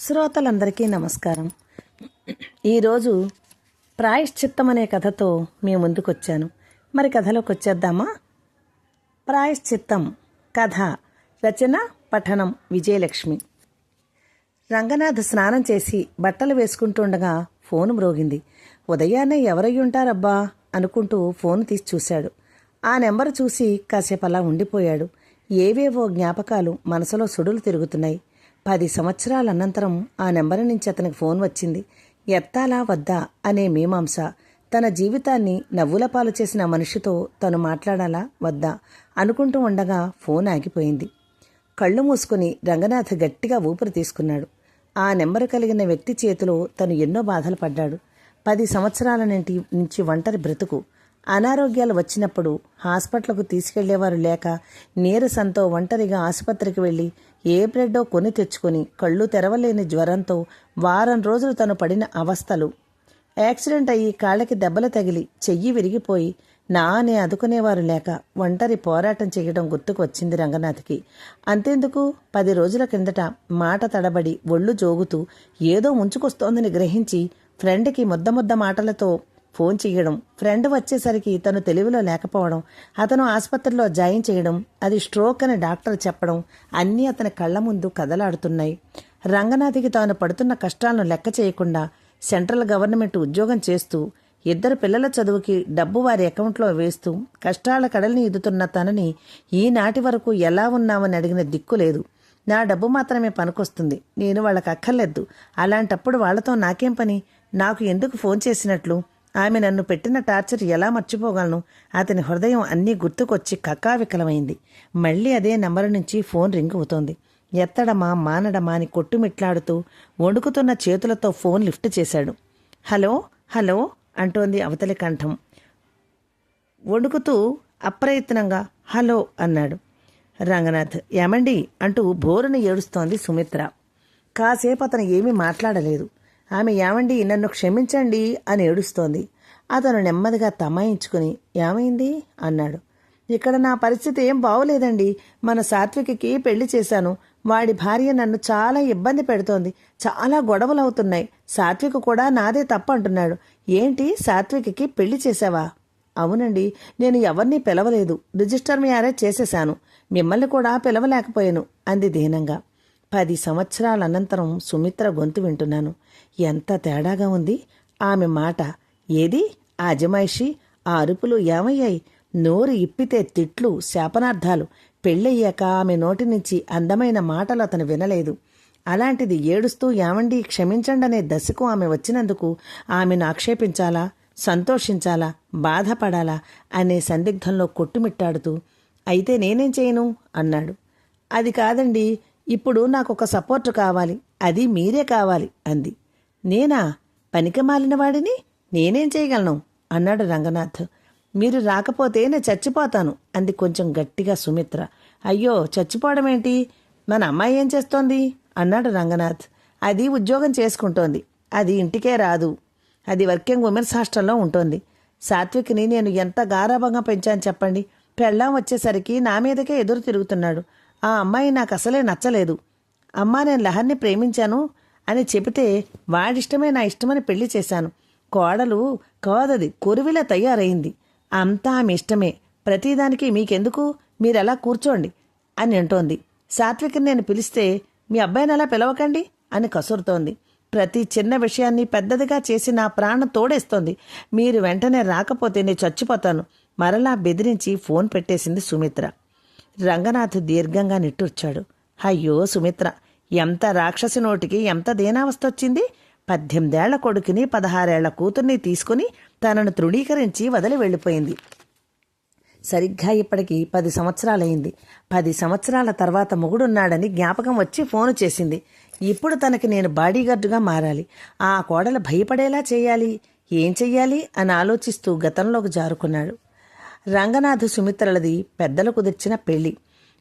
శ్రోతలందరికీ నమస్కారం. ఈరోజు ప్రాయశ్చిత్తం అనే కథతో మీ ముందుకొచ్చాను. మరి కథలోకి వచ్చేద్దామా? ప్రాయశ్చిత్తం కథ రచన పఠనం విజయలక్ష్మి. రంగనాథ్ స్నానం చేసి బట్టలు వేసుకుంటుండగా ఫోన్ మ్రోగింది. ఉదయాన్నే ఎవరై ఉంటారబ్బా అనుకుంటూ ఫోన్ తీసి చూశాడు. ఆ నెంబర్ చూసి కాసేపు అలా ఉండిపోయాడు. ఏవేవో జ్ఞాపకాలు మనసులో సుడులు తిరుగుతున్నాయి. పది సంవత్సరాల అనంతరం ఆ నెంబర్ నుంచి అతనికి ఫోన్ వచ్చింది. ఎత్తాలా వద్దా? అనే మీమాంస. తన జీవితాన్ని నవ్వుల పాలు చేసిన మనిషితో తను మాట్లాడాలా వద్దా అనుకుంటూ ఉండగా ఫోన్ ఆగిపోయింది. కళ్ళు మూసుకుని రంగనాథ్ గట్టిగా ఊపిరి తీసుకున్నాడు. ఆ నెంబరు కలిగిన వ్యక్తి చేతిలో తను ఎన్నో బాధలు పడ్డాడు. పది సంవత్సరాల నుండి నుంచి ఒంటరి బ్రతుకు. అనారోగ్యాలు వచ్చినప్పుడు హాస్పిటల్కు తీసుకెళ్ళేవారు లేక నీరసంతో ఒంటరిగా ఆసుపత్రికి వెళ్ళి ఏ బ్రెడ్డో కొని తెచ్చుకొని కళ్ళు తెరవలేని జ్వరంతో వారం రోజులు తను పడిన అవస్థలు. యాక్సిడెంట్ అయ్యి కాళ్ళకి దెబ్బలు తగిలి చెయ్యి విరిగిపోయి నా అని అదుకునేవారు లేక ఒంటరి పోరాటం చేయడం గుర్తుకు వచ్చింది రంగనాథ్కి. అంతెందుకు? పది రోజుల కిందట మాట తడబడి ఒళ్ళు జోగుతూ ఏదో ముంచుకొస్తోందని గ్రహించి ఫ్రెండ్కి ముద్ద ముద్ద మాటలతో ఫోన్ చేయడం ఫ్రెండ్ వచ్చేసరికి తను తెలివిలో లేకపోవడం అతను ఆసుపత్రిలో జాయిన్ చేయడం అది స్ట్రోక్ అని డాక్టర్ చెప్పడం అన్నీ అతని కళ్ళ ముందు కదలాడుతున్నాయి. రంగనాథికి తాను పడుతున్న కష్టాలను లెక్క చేయకుండా సెంట్రల్ గవర్నమెంట్ ఉద్యోగం చేస్తూ ఇద్దరు పిల్లల చదువుకి డబ్బు వారి అకౌంట్లో వేస్తూ కష్టాల కడల్ని ఎదుతున్న తనని ఈనాటి వరకు ఎలా ఉన్నామని అడిగిన దిక్కు లేదు. నా డబ్బు మాత్రమే పనికొస్తుంది నేను వాళ్ళకి అక్కర్లేదు. అలాంటప్పుడు వాళ్ళతో నాకేం పని? నాకు ఎందుకు ఫోన్ చేసినట్లు? ఆమె నన్ను పెట్టిన టార్చర్ ఎలా మర్చిపోగలను? అతని హృదయం అన్నీ గుర్తుకొచ్చి కక్కావికలమైంది మళ్ళీ అదే నంబరు నుంచి ఫోన్ రింగ్ అవుతోంది. ఎత్తడమా మానడమా అని కొట్టుమిట్లాడుతూ వణుకుతున్న చేతులతో ఫోన్ లిఫ్ట్ చేశాడు. హలో హలో అంటోంది అవతలి కంఠం. వణుకుతూ అప్రయత్నంగా హలో అన్నాడు. రంగనాథ్ ఏమండి? అంటూ బోరును ఏడుస్తోంది సుమిత్ర. కాసేపు అతను ఏమీ మాట్లాడలేదు. ఆమె ఏమండి? నన్ను క్షమించండి అని ఏడుస్తోంది. అతను నెమ్మదిగా తమాయించుకుని ఏమైంది? అన్నాడు. ఇక్కడ నా పరిస్థితి ఏం బాగోలేదండి మన సాత్వికకి పెళ్ళి చేశాను. వాడి భార్య నన్ను చాలా ఇబ్బంది పెడుతోంది. చాలా గొడవలు అవుతున్నాయి సాత్విక కూడా నాదే తప్పు అంటున్నాడు. ఏంటి? సాత్వికకి పెళ్ళి చేశావా? అవునండి. నేను ఎవరిని పిలవలేదు. రిజిస్టర్ మ్యారేజ్ చేసేశాను. మిమ్మల్ని కూడా పిలవలేకపోయాను అంది దీనంగా. పది సంవత్సరాల అనంతరం సుమిత్ర గొంతు వింటున్నాను. ఎంత తేడాగా ఉంది. ఆమె మాట ఏది? ఆ అజమాయిషి ఆ అరుపులు ఏమయ్యాయి? నోరు ఇప్పితే తిట్లు శాపనార్థాలు. పెళ్ళయ్యాక ఆమె నోటి నుంచి అందమైన మాటలు అతను వినలేదు. అలాంటిది ఏడుస్తూ ఏమండి క్షమించండి అనే దశకు ఆమె వచ్చినందుకు ఆమెను ఆక్షేపించాలా? సంతోషించాలా? బాధపడాలా? అనే సందిగ్ధంలో కొట్టుమిట్టాడుతూ అయితే నేనేం చేయను? అన్నాడు. అది కాదండి ఇప్పుడు నాకు ఒక సపోర్ట్ కావాలి. అది మీరే కావాలి అంది. నేనా? పనికి మాలిన వాడిని నేనేం చేయగలను? అన్నాడు రంగనాథ్. మీరు రాకపోతే నేను చచ్చిపోతాను అంది కొంచెం గట్టిగా సుమిత్ర. అయ్యో చచ్చిపోవడం ఏంటి మన అమ్మాయి ఏం చేస్తోంది? అన్నాడు రంగనాథ్. అది ఉద్యోగం చేసుకుంటోంది. అది ఇంటికే రాదు. అది వర్కింగ్ ఉమెన్స్ హాస్టల్లో ఉంటుంది. సాత్విక్ని నేను ఎంత గారాభంగా పెంచాను చెప్పండి. పెళ్ళాం వచ్చేసరికి నా మీదకే ఎదురు తిరుగుతున్నాడు. ఆ అమ్మాయి నాకు అసలే నచ్చలేదు. అమ్మా నేను లహర్ని ప్రేమించాను అని చెబితే వాడిష్టమే నా ఇష్టమని పెళ్ళి చేశాను. కోడలు కోదది కురువిలా తయారైంది. అంతా ఆమె ఇష్టమే. ప్రతిదానికి మీకెందుకు? మీరెలా కూర్చోండి అని అంటోంది. సాత్విక్ని నేను పిలిస్తే మీ అబ్బాయిని అలా పిలవకండి అని కసురుతోంది. ప్రతి చిన్న విషయాన్ని పెద్దదిగా చేసి నా ప్రాణం తోడేస్తోంది. మీరు వెంటనే రాకపోతే నేను చచ్చిపోతాను. మరలా బెదిరించి ఫోన్ పెట్టేసింది సుమిత్ర. రంగనాథ్ దీర్ఘంగా నిట్టూర్చాడు. అయ్యో సుమిత్ర ఎంత రాక్షసి నోటికి ఎంత దీనావస్థ వచ్చింది? పద్దెనిమిదేళ్ళ కొడుకుని పదహారేళ్ళ కూతుర్ని తీసుకుని తనను తృణీకరించి వదిలి వెళ్ళిపోయింది. సరిగ్గా ఇప్పటికి పది సంవత్సరాలైంది. పది సంవత్సరాల తర్వాత మొగుడున్నాడని జ్ఞాపకం వచ్చి ఫోను చేసింది. ఇప్పుడు తనకి నేను బాడీగార్డుగా మారాలి. ఆ కోడలు భయపడేలా చేయాలి? ఏం చెయ్యాలి? అని ఆలోచిస్తూ గతంలోకి జారుకున్నాడు. రంగనాథ్ సుమిత్రలది పెద్దలు కుదిర్చిన పెళ్ళి.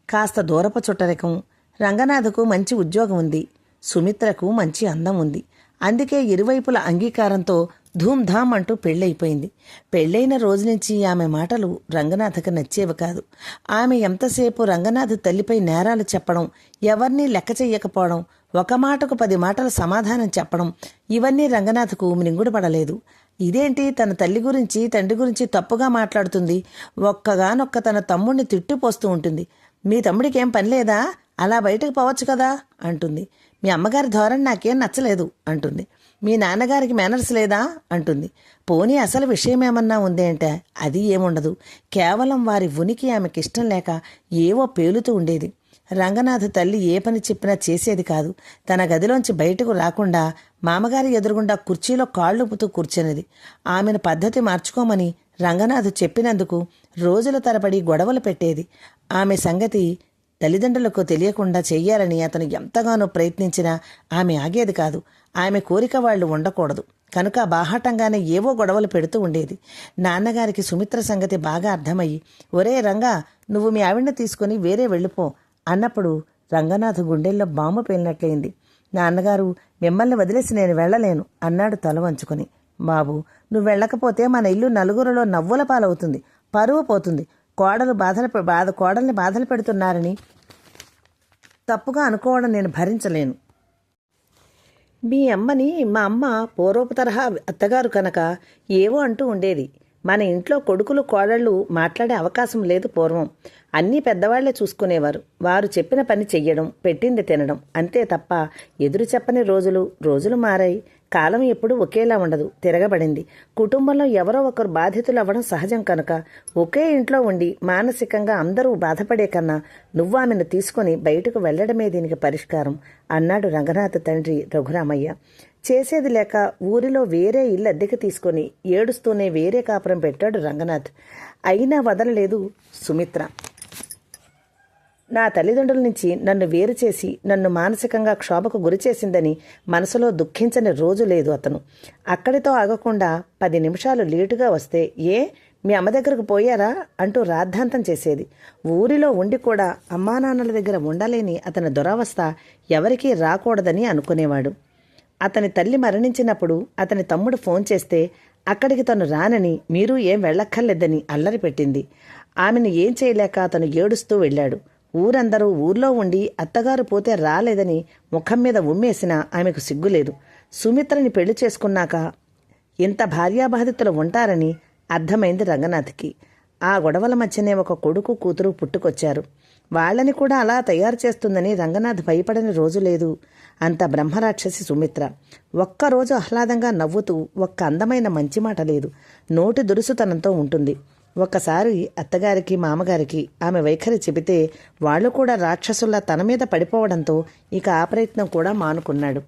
కాస్త దూరపు చుట్టరికం. రంగనాథకు మంచి ఉద్యోగం ఉంది. సుమిత్రకు మంచి అందం ఉంది. అందుకే ఇరువైపుల అంగీకారంతో ధూమ్ధామ్ అంటూ పెళ్ళైపోయింది పెళ్ళైన రోజు నుంచి ఆమె మాటలు రంగనాథకు నచ్చేవి కాదు. ఆమె ఎంతసేపు రంగనాథ్ తల్లిపై నేరాలు చెప్పడం ఎవరినీ లెక్క చెయ్యకపోవడం ఒక మాటకు పది మాటల సమాధానం చెప్పడం ఇవన్నీ రంగనాథకు మినింగుడు పడలేదు ఇదేంటి తన తల్లి గురించి తండ్రి గురించి తప్పుగా మాట్లాడుతుంది? ఒక్కగానొక్క తన తమ్ముడిని తిట్టిపోస్తూ ఉంటుంది. మీ తమ్ముడికి ఏం పని లేదా? అలా బయటకు పోవచ్చు కదా? అంటుంది. మీ అమ్మగారి ధోరణి నాకేం నచ్చలేదు అంటుంది. మీ నాన్నగారికి మేనర్స్ లేదా? అంటుంది. పోనీ అసలు విషయం ఏమన్నా ఉంది అంటే అది ఏముండదు. కేవలం వారి ఉనికి ఆమెకి ఇష్టం లేక ఏవో పేలుతూ ఉండేది. రంగనాథ్ తల్లి ఏ పని చెప్పినా చేసేది కాదు. తన గదిలోంచి బయటకు రాకుండా మామగారి ఎదురుగుండా కుర్చీలో కాళ్ళుపుతూ కూర్చునేది ఆమెను పద్ధతి మార్చుకోమని రంగనాథ్ చెప్పినందుకు రోజుల తరబడి గొడవలు పెట్టేది. ఆమె సంగతి తల్లిదండ్రులకు తెలియకుండా చెయ్యాలని అతను ఎంతగానో ప్రయత్నించినా ఆమె ఆగేది కాదు. ఆమె కోరిక వాళ్ళు ఉండకూడదు. కనుక బాహాటంగానే ఏవో గొడవలు పెడుతూ ఉండేది. నాన్నగారికి సుమిత్ర సంగతి బాగా అర్థమయ్యి ఒరే రంగా నువ్వు మీ ఆవిడ తీసుకుని వేరే వెళ్ళిపో. అన్నప్పుడు రంగనాథ్ గుండెల్లో బాంబు పేలినట్లయింది. నాన్నగారు మిమ్మల్ని వదిలేసి నేను వెళ్ళలేను అన్నాడు తల వంచుకొని. బాబు నువ్వు వెళ్ళకపోతే మన ఇల్లు నలుగురిలో నవ్వుల పాలవుతుంది పరువు పోతుంది. కోడలు బాధలు బాధ కోడల్ని బాధలు పెడుతున్నారని తప్పుగా అనుకోవడం నేను భరించలేను. మీ అమ్మని మా అమ్మ పూర్వపు తరహా అత్తగారు కనుక ఏవో అంటూ ఉండేది. మన ఇంట్లో కొడుకులు కోడళ్ళు మాట్లాడే అవకాశం లేదు పూర్వం. అన్నీ పెద్దవాళ్ళే చూసుకునేవారు. వారు చెప్పిన పని చెయ్యడం పెట్టింది తినడం అంతే తప్ప ఎదురు చెప్పని రోజులు రోజులు మారాయి. కాలం ఎప్పుడు ఒకేలా ఉండదు తిరగబడింది. కుటుంబంలో ఎవరో ఒకరు బాధితులు అవ్వడం సహజం కనుక ఒకే ఇంట్లో ఉండి మానసికంగా అందరూ బాధపడే కన్నా నువ్వు ఆమెను తీసుకొని బయటకు వెళ్ళడమే దీనికి పరిష్కారం అన్నాడు రంగనాథ్ తండ్రి రఘురామయ్య. చేసేది లేక ఊరిలో వేరే ఇల్లు అద్దెకి తీసుకొని ఏడుస్తూనే వేరే కాపురం పెట్టాడు రంగనాథ్. అయినా వదలలేదు సుమిత్ర. నా తల్లిదండ్రుల నుంచి నన్ను వేరు చేసి నన్ను మానసికంగా క్షోభకు గురి చేసిందని మనసులో దుఃఖించని రోజు లేదు అతను. అక్కడితో ఆగకుండా పది నిమిషాలు లేటుగా వస్తే ఏ మీ అమ్మ దగ్గరకు పోయారా అంటూ రాద్ధాంతం చేసేది. ఊరిలో ఉండి కూడా అమ్మానాన్నల దగ్గర ఉండలేని అతని దురవస్థ ఎవరికీ రాకూడదని అనుకునేవాడు. అతని తల్లి మరణించినప్పుడు అతని తమ్ముడు ఫోన్ చేస్తే అక్కడికి తను రానని మీరు ఏం వెళ్ళక్కర్లేదని అల్లరి పెట్టింది. ఆమెను ఏం చేయలేక అతను ఏడుస్తూ వెళ్ళాడు. ఊరందరూ ఊర్లో ఉండి అత్తగారు పోతే రాలేదని ముఖం మీద ఉమ్మేసినా ఆమెకు సిగ్గులేదు. సుమిత్రని పెళ్ళి చేసుకున్నాక ఇంత భార్యాబాధితులు ఉంటారని అర్థమైంది రంగనాథ్కి. ఆ గొడవల మధ్యనే ఒక కొడుకు కూతురు పుట్టుకొచ్చారు. వాళ్ళని కూడా అలా తయారు చేస్తుందని రంగనాథ్ భయపడని రోజు లేదు. అంత బ్రహ్మరాక్షసి సుమిత్ర. ఒక్కరోజు ఆహ్లాదంగా నవ్వుతూ ఒక్క అందమైన మంచి మాట లేదు. నోటి దురుసుతనంతో ఉంటుంది. ఒక్కసారి అత్తగారికి మామగారికి ఆమె వైఖరి చెబితే వాళ్ళు కూడా రాక్షసుల్లా తన మీద పడిపోవడంతో ఇక ఆ ప్రయత్నం కూడా మానుకున్నాడు.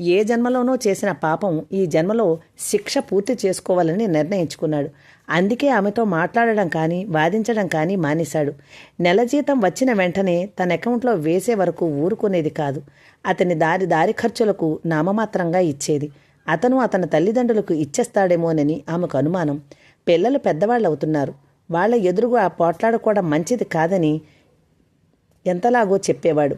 ఏ జన్మలోనో చేసిన పాపం ఈ జన్మలో శిక్ష పూర్తి చేసుకోవాలని నిర్ణయించుకున్నాడు. అందుకే ఆమెతో మాట్లాడడం కానీ వాదించడం కానీ మానేశాడు. నెల జీతం వచ్చిన వెంటనే తన అకౌంట్లో వేసే వరకు ఊరుకునేది కాదు. అతని దారి దారి ఖర్చులకు నామమాత్రంగా ఇచ్చేది. అతను అతని తల్లిదండ్రులకు ఇచ్చేస్తాడేమోనని ఆమెకు అనుమానం. పిల్లలు పెద్దవాళ్ళు అవుతున్నారు వాళ్ళ ఎదురుగా పోట్లాడుకోవడం మంచిది కాదని ఎంతలాగో చెప్పేవాడు.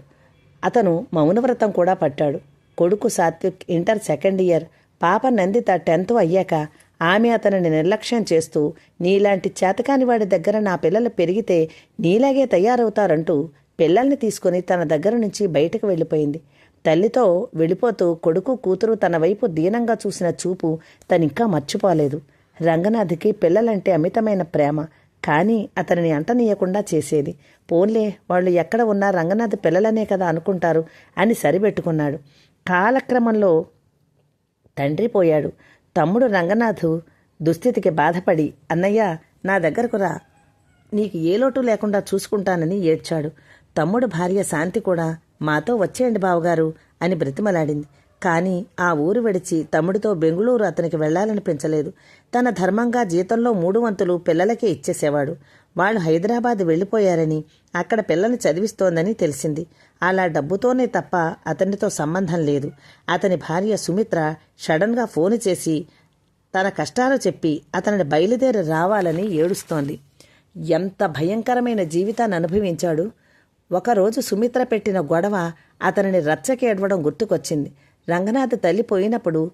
అతను మౌనవ్రతం కూడా పట్టాడు. కొడుకు సాత్విక్ ఇంటర్ సెకండ్ ఇయర్. పాప నందిత టెన్త్ అయ్యాక ఆమె అతనిని నిర్లక్ష్యం చేస్తూ నీలాంటి చేతకాని వాడి దగ్గర నా పిల్లలు పెరిగితే నీలాగే తయారవుతారంటూ పిల్లల్ని తీసుకుని తన దగ్గర నుంచి బయటకు వెళ్ళిపోయింది. తల్లితో వెళ్ళిపోతూ కొడుకు కూతురు తన వైపు దీనంగా చూసిన చూపు తనింకా మర్చిపోలేదు. రంగనాథ్కి పిల్లలంటే అమితమైన ప్రేమ. కానీ అతనిని అంటనీయకుండా చేసేది. పోన్లే వాళ్ళు ఎక్కడ ఉన్నా రంగనాథ్ పిల్లలనే కదా అనుకుంటారు అని సరిపెట్టుకున్నాడు. కాలక్రమంలో తండ్రి పోయాడు. తమ్ముడు రంగనాథు దుస్థితికి బాధపడి అన్నయ్య నా దగ్గరకు రా. నీకు ఏ లోటు లేకుండా చూసుకుంటానని ఏడ్చాడు. తమ్ముడు భార్య శాంతి కూడా మాతో వచ్చేయండి బావగారు అని బ్రతిమలాడింది. కానీ ఆ ఊరు విడిచి తమ్ముడితో బెంగుళూరు అతనికి వెళ్ళాలనిపించలేదు. తన ధర్మంగా జీతంలో మూడు వంతులు పిల్లలకే ఇచ్చేసేవాడు. వాళ్ళు హైదరాబాద్ వెళ్ళిపోయారని అక్కడ పిల్లల్ని చదివిస్తోందని తెలిసింది. అలా డబ్బుతోనే తప్ప అతనితో సంబంధం లేదు. అతని భార్య సుమిత్ర సడన్గా ఫోన్ చేసి తన కష్టాలు చెప్పి అతనిని బయలుదేరి రావాలని ఏడుస్తోంది. ఎంత భయంకరమైన జీవితాన్ని అనుభవించాడు. ఒకరోజు సుమిత్ర పెట్టిన గొడవ అతనిని రచ్చకేడవడం గుర్తుకొచ్చింది. రంగనాథ్ తల్లి పోయినప్పుడు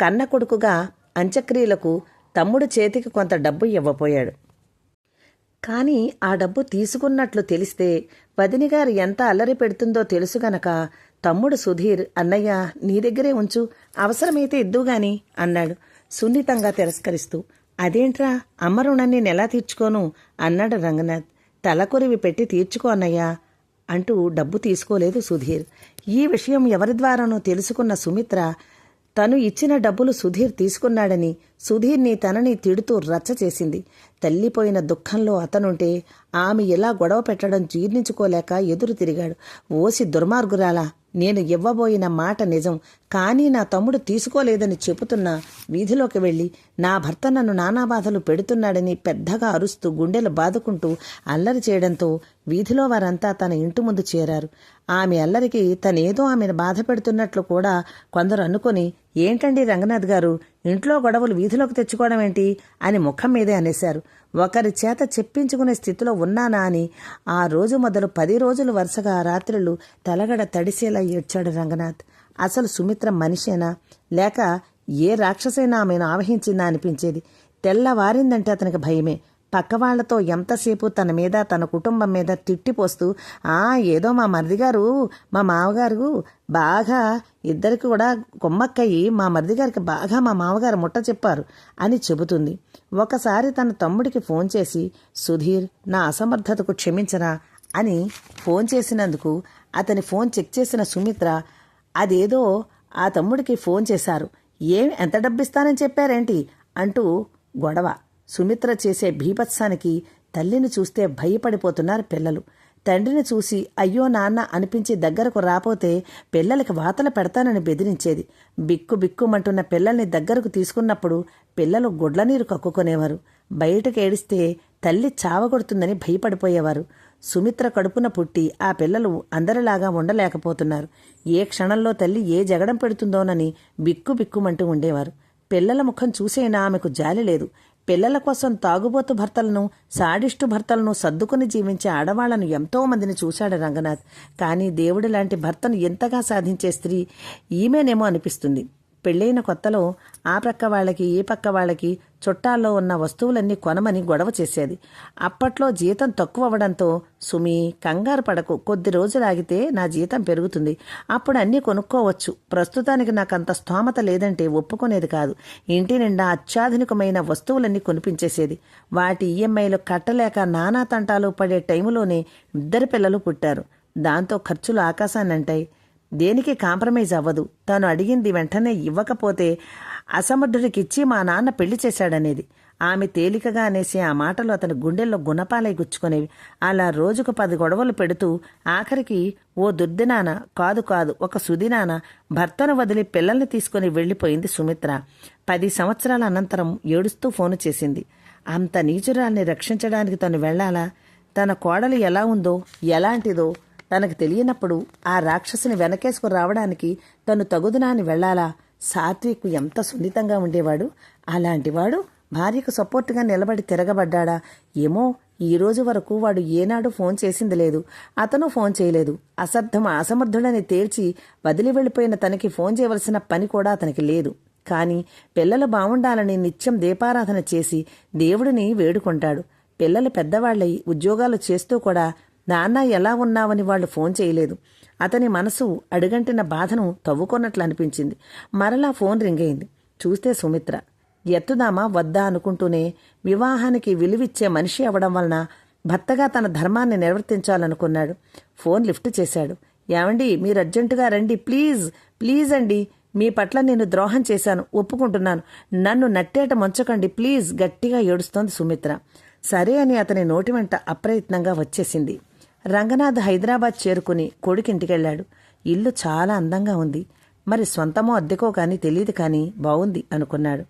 కన్న కొడుకుగా అంత్యక్రియలకు తమ్ముడు చేతికి కొంత డబ్బు ఇవ్వపోయాడు కానీ ఆ డబ్బు తీసుకున్నట్లు తెలిస్తే వదినిగారు ఎంత అల్లరి పెడుతుందో తెలుసు గనక తమ్ముడు సుధీర్ అన్నయ్య నీ దగ్గరే ఉంచు అవసరమైతే ఇద్దుగాని అన్నాడు సున్నితంగా తిరస్కరిస్తూ. అదేంట్రా అమ్మ రుణాన్ని నెలా తీర్చుకోను? అన్నాడు రంగనాథ్. తలకొరివి పెట్టి తీర్చుకో అన్నయ్యా. అంటూ డబ్బు తీసుకోలేదు సుధీర్. ఈ విషయం ఎవరి ద్వారానో తెలుసుకున్న సుమిత్ర తను ఇచ్చిన డబ్బులు సుధీర్ తీసుకున్నాడని సుధీర్ని తనని తిడుతూ రచ్చ చేసింది. తల్లిపోయిన దుఃఖంలో అతనుంటే ఆమె ఎలా గొడవ పెట్టడం జీర్ణించుకోలేక ఎదురు తిరిగాడు. ఓసి దుర్మార్గురాలా నేను ఇవ్వబోయిన మాట నిజం కానీ నా తమ్ముడు తీసుకోలేదని చెబుతున్నా వీధిలోకి వెళ్ళి నా భర్త నన్ను నానా బాధలు పెడుతున్నాడని పెద్దగా అరుస్తూ గుండెలు బాదుకుంటూ అల్లరి చేయడంతో వీధిలో వారంతా తన ఇంటి ముందు చేరారు. ఆమె అల్లరికి తనేదో ఆమెను బాధ పెడుతున్నట్లు కూడా కొందరు అనుకొని ఏంటండి రంగనాథ్ గారు ఇంట్లో గొడవలు వీధిలోకి తెచ్చుకోవడం ఏంటి? అని ముఖం మీదే అనేశారు. ఒకరి చేత చెప్పించుకునే స్థితిలో ఉన్నానా? అని ఆ రోజు మొదలు పది రోజులు వరుసగా రాత్రులు తలగడ తడిసేలా ఏడ్చాడు రంగనాథ్. అసలు సుమిత్ర మనిషేనా? లేక ఏ రాక్షసైనా ఆమెను ఆవహించిందా? అనిపించేది. తెల్లవారిందంటే అతనికి భయమే. పక్కవాళ్ళతో ఎంతసేపు తన మీద తన కుటుంబం మీద తిట్టిపోస్తూ ఆ ఏదో మా మరిది గారు మా మామగారు బాగా ఇద్దరికి కూడా కొమ్మక్కయ్యి మా మరిది గారికి బాగా మా మామగారు ముట్ట చెప్పారు అని చెబుతుంది. ఒకసారి తన తమ్ముడికి ఫోన్ చేసి సుధీర్ నా అసమర్థతకు క్షమించరా అని ఫోన్ చేసినందుకు అతని ఫోన్ చెక్ చేసిన సుమిత్ర అదేదో ఆ తమ్ముడికి ఫోన్ చేశారు. ఏం ఎంత డబ్బిస్తానని చెప్పారేంటి? అంటూ గొడవ. సుమిత్ర చేసే భీభత్సానికి తల్లిని చూస్తే భయపడిపోతున్నారు పిల్లలు. తండ్రిని చూసి అయ్యో నాన్న అనిపించి దగ్గరకు రాపోతే పిల్లలకి వాతలు పెడతానని బెదిరించేది. బిక్కు బిక్కుమంటున్న పిల్లల్ని దగ్గరకు తీసుకున్నప్పుడు పిల్లలు గుడ్లనీరు కక్కుకునేవారు. బయటకు ఏడిస్తే తల్లి చావగొడుతుందని భయపడిపోయేవారు. సుమిత్ర కడుపున పుట్టి ఆ పిల్లలు అందరిలాగా ఉండలేకపోతున్నారు. ఏ క్షణంలో తల్లి ఏ జగడం పెడుతుందోనని బిక్కు బిక్కుమంటూ ఉండేవారు. పిల్లల ముఖం చూసైనా ఆమెకు జాలి లేదు. పిల్లల కోసం తాగుబోతు భర్తలను సాడిష్టు భర్తలను సర్దుకుని జీవించే ఆడవాళ్ళను ఎంతో మందిని చూశాడు రంగనాథ్. కానీ దేవుడి లాంటి భర్తను ఎంతగా సాధించే స్త్రీ ఈమెనేమో అనిపిస్తుంది. పెళ్ళైన కొత్తలో ఆ ప్రక్క వాళ్ళకి ఈ పక్క వాళ్ళకి చుట్టాల్లో ఉన్న వస్తువులన్నీ కొనమని గొడవ చేసేది. అప్పట్లో జీతం తక్కువ అవ్వడంతో సుమి కంగారు పడకు. కొద్ది రోజులు ఆగితే నా జీతం పెరుగుతుంది. అప్పుడు అన్నీ కొనుక్కోవచ్చు. ప్రస్తుతానికి నాకు అంత స్తోమత లేదంటే ఒప్పుకునేది కాదు. ఇంటి నిండా అత్యాధునికమైన వస్తువులన్నీ కొనిపించేసేది. వాటి ఈఎంఐలు కట్టలేక నానా తంటాలు పడే టైములోనే ఇద్దరు పిల్లలు పుట్టారు. దాంతో ఖర్చులు ఆకాశాన్నంటాయి. దేనికి కాంప్రమైజ్ అవ్వదు. తాను అడిగింది వెంటనే ఇవ్వకపోతే అసమర్థుడికిచ్చి మా నాన్న పెళ్ళి చేశాడనేది. ఆమె తేలికగా అనేసి ఆ మాటలు అతని గుండెల్లో గుణపాలై గుచ్చుకునేవి. అలా రోజుకు పది గొడవలు పెడుతూ ఆఖరికి ఓ దుర్దినాన కాదు కాదు ఒక సుదినాన భర్తను వదిలి పిల్లల్ని తీసుకుని వెళ్ళిపోయింది సుమిత్ర. పది సంవత్సరాల అనంతరం ఏడుస్తూ ఫోను చేసింది. అంత నీచురాల్ని రక్షించడానికి తను వెళ్ళాలా తన కోడలు ఎలా ఉందో ఎలాంటిదో తనకు తెలియనప్పుడు ఆ రాక్షసుని వెనకేసుకు రావడానికి తను తగుదునాని వెళ్ళాలా సాత్విక్ ఎంత సున్నితంగా ఉండేవాడు? అలాంటివాడు భార్యకు సపోర్టుగా నిలబడి తిరగబడ్డాడా? ఏమో ఈ రోజు వరకు వాడు ఏనాడు ఫోన్ చేసింది లేదు. అతను ఫోన్ చేయలేదు. అసర్థం అసమర్థుడని తేల్చి వదిలి వెళ్ళిపోయిన తనకి ఫోన్ చేయవలసిన పని కూడా అతనికి లేదు. కానీ పిల్లలు బాగుండాలని నిత్యం దీపారాధన చేసి దేవుడిని వేడుకుంటాడు. పిల్లలు పెద్దవాళ్ళై ఉద్యోగాలు చేస్తూ కూడా నాన్న ఎలా ఉన్నావని వాళ్ళు ఫోన్ చేయలేదు. అతని మనసు అడుగంటిన బాధను తవ్వుకున్నట్లు అనిపించింది. మరలా ఫోన్ రింగ్ అయింది చూస్తే సుమిత్ర ఎత్తుదామా వద్దా అనుకుంటూనే వివాహానికి విలువిచ్చే మనిషి అవ్వడం వలన భర్తగా తన ధర్మాన్ని నిర్వర్తించాలనుకున్నాడు. ఫోన్ లిఫ్ట్ చేశాడు. ఏమండి మీరు అర్జెంటుగా రండి ప్లీజ్ ప్లీజ్ అండి. మీ పట్ల నేను ద్రోహం చేశాను ఒప్పుకుంటున్నాను. నన్ను నట్టేట ముంచకండి ప్లీజ్ గట్టిగా ఏడుస్తోంది సుమిత్ర. సరే అని అతని నోటి వెంట అప్రయత్నంగా వచ్చేసింది. రంగనాథ్ హైదరాబాద్ చేరుకుని కొడుకింటికెళ్ళాడు ఇల్లు చాలా అందంగా ఉంది. మరి సొంతమో అద్దెకో కానీ తెలియదు కానీ బావుంది అనుకున్నాడు.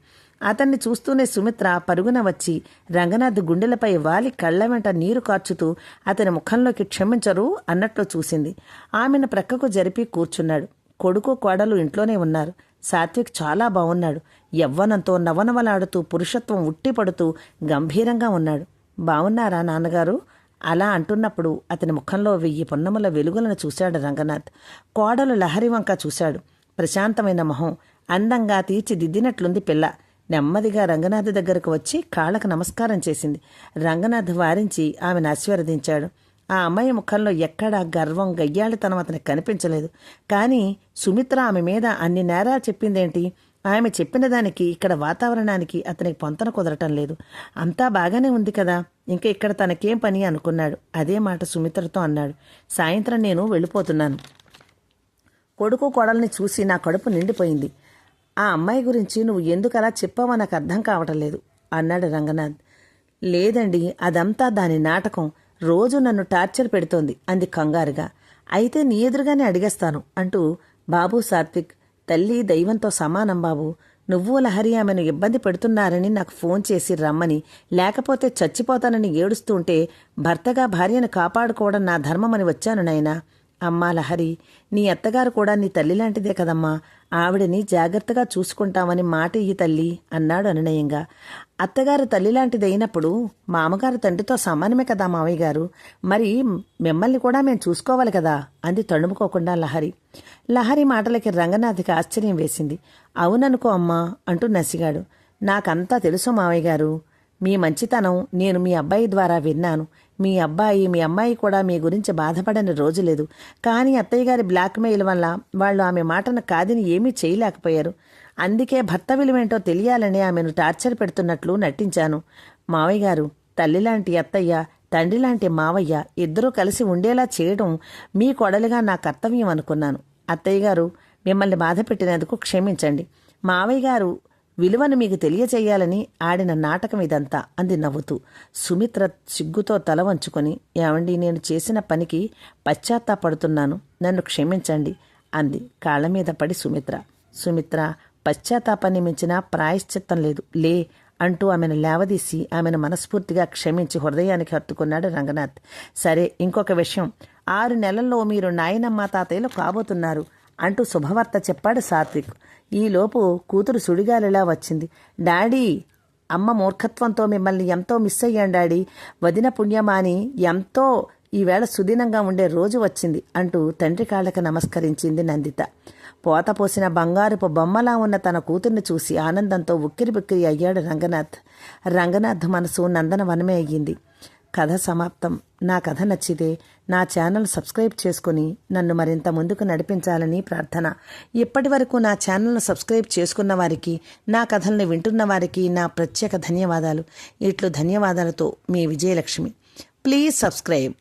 అతన్ని చూస్తూనే సుమిత్ర పరుగున వచ్చి రంగనాథ్ గుండెలపై వాలి కళ్ళ వెంట నీరు కార్చుతూ అతని ముఖంలోకి క్షమించరు అన్నట్లు చూసింది. ఆమెను ప్రక్కకు జరిపి కూర్చున్నాడు. కొడుకు కోడలు ఇంట్లోనే ఉన్నారు. సాత్విక్ చాలా బాగున్నాడు యవ్వనంతో నవనవలాడుతూ పురుషత్వం ఉట్టిపడుతూ గంభీరంగా ఉన్నాడు. బావున్నారా నాన్నగారు? అలా అంటున్నప్పుడు అతని ముఖంలో వెయ్యి పొన్నముల వెలుగులను చూశాడు రంగనాథ్. కోడలు లహరి వంక చూశాడు. ప్రశాంతమైన మొహం అందంగా తీర్చిదిద్దినట్లుంది పిల్ల. నెమ్మదిగా రంగనాథ్ దగ్గరకు వచ్చి కాళ్ళకు నమస్కారం చేసింది. రంగనాథ్ వారించి ఆమెను ఆశీర్వదించాడు. ఆ అమ్మాయి ముఖంలో ఎక్కడా గర్వం గయ్యాళితనం అతనికి కనిపించలేదు. కానీ సుమిత్ర ఆమె మీద అన్ని నేరాలు చెప్పిందేంటి? ఆమె చెప్పిన దానికి ఇక్కడ వాతావరణానికి అతనికి పొంతన కుదరటం లేదు. అంతా బాగానే ఉంది కదా. ఇంకా ఇక్కడ తనకేం పని అనుకున్నాడు. అదే మాట సుమిత్రతో అన్నాడు. సాయంత్రం నేను వెళ్ళిపోతున్నాను. కొడుకు కొడల్ని చూసి నా కడుపు నిండిపోయింది. ఆ అమ్మాయి గురించి నువ్వు ఎందుకు అలా చెప్పావో నాకు అర్థం కావటం లేదు అన్నాడు రంగనాథ్. లేదండి అదంతా దాని నాటకం. రోజు నన్ను టార్చర్ పెడుతోంది అంది కంగారుగా. అయితే నీ ఎదురుగానే అడిగేస్తాను అంటూ బాబు సాత్విక్ తల్లి దైవంతో సమానం బాబు. నువ్వు లహరి ఆమెను ఇబ్బంది పెడుతున్నారని నాకు ఫోన్ చేసి రమ్మని లేకపోతే చచ్చిపోతానని ఏడుస్తుంటే భర్తగా భార్యను కాపాడుకోవడం నా ధర్మమని వచ్చాను నాయనా. అమ్మా లహరి నీ అత్తగారు కూడా నీ తల్లి లాంటిదే కదమ్మా. ఆవిడని జాగ్రత్తగా చూసుకుంటామని మాట ఇయ్యి తల్లి అన్నాడు అనునయంగా. అత్తగారు తల్లి లాంటిది అయినప్పుడు మామగారు తండ్రితో సమానమే కదా మావయ్య గారు. మరి మిమ్మల్ని కూడా మేము చూసుకోవాలి కదా అంది తణుముకోకుండా లహరి. లహరి మాటలకి రంగనాథ్కి ఆశ్చర్యం వేసింది. అవుననుకో అమ్మా అంటూ నసిగాడు. నాకంతా తెలుసు మావయ్య గారు. మీ మంచితనం నేను మీ అబ్బాయి ద్వారా విన్నాను. మీ అబ్బాయి మీ అమ్మాయి కూడా మీ గురించి బాధపడని రోజు లేదు. కానీ అత్తయ్య గారి బ్లాక్మెయిల్ వల్ల వాళ్ళు ఆమె మాటను కాదని ఏమీ చేయలేకపోయారు. అందుకే భర్త విలువేంటో తెలియాలని ఆమెను టార్చర్ పెడుతున్నట్లు నటించాను. మావయ్య గారు తల్లిలాంటి అత్తయ్య తండ్రి లాంటి మావయ్య ఇద్దరూ కలిసి ఉండేలా చేయడం మీ కొడలుగా నా కర్తవ్యం అనుకున్నాను. అత్తయ్య గారు మిమ్మల్ని బాధ పెట్టినందుకు క్షమించండి. మావయ్య గారు విలువను మీకు తెలియచేయాలని ఆడిన నాటకం ఇదంతా అంది నవ్వుతూ. సుమిత్ర సిగ్గుతో తల వంచుకొని ఏమండి నేను చేసిన పనికి పశ్చాత్తాపడుతున్నాను. నన్ను క్షమించండి అంది కాళ్ళ మీద పడి సుమిత్ర. సుమిత్ర పశ్చాత్తాపాన్ని మించిన ప్రాయశ్చిత్తం లేదు. లే అంటూ ఆమెను లేవదీసి ఆమెను మనస్ఫూర్తిగా క్షమించి హృదయానికి హత్తుకున్నాడు రంగనాథ్. సరే ఇంకొక విషయం. ఆరు నెలల్లో మీరు నాయనమ్మ తాతయ్యలు కాబోతున్నారు. అంటూ శుభవార్త చెప్పాడు సాత్విక్. ఈలోపు కూతురు సుడిగాలిలా వచ్చింది. డాడీ అమ్మ మూర్ఖత్వంతో మిమ్మల్ని ఎంతో మిస్ అయ్యాను డాడీ. వదిన పుణ్యమాని ఎంతో ఈవేళ సుదినంగా ఉండే రోజు వచ్చింది అంటూ తండ్రి కాళ్ళకి నమస్కరించింది నందిత. పోత పోసిన బంగారుపు బొమ్మలా ఉన్న తన కూతుర్ని చూసి ఆనందంతో ఉక్కిరి బిక్కిరి అయ్యాడు రంగనాథ్. రంగనాథ్ మనసు నందనవనమే అయ్యింది. కథ సమాప్తం. నా కథ నచ్చితే నా ఛానల్ సబ్స్క్రైబ్ చేసుకుని నన్ను మరింత ముందుకు నడిపించాలని ప్రార్థన. ఇప్పటి వరకు నా ఛానల్ను సబ్స్క్రైబ్ చేసుకున్న వారికి నా కథల్ని వింటున్న వారికి నా ప్రత్యేక ధన్యవాదాలు. ఇట్లు ధన్యవాదాలతో మీ విజయలక్ష్మి. Please subscribe.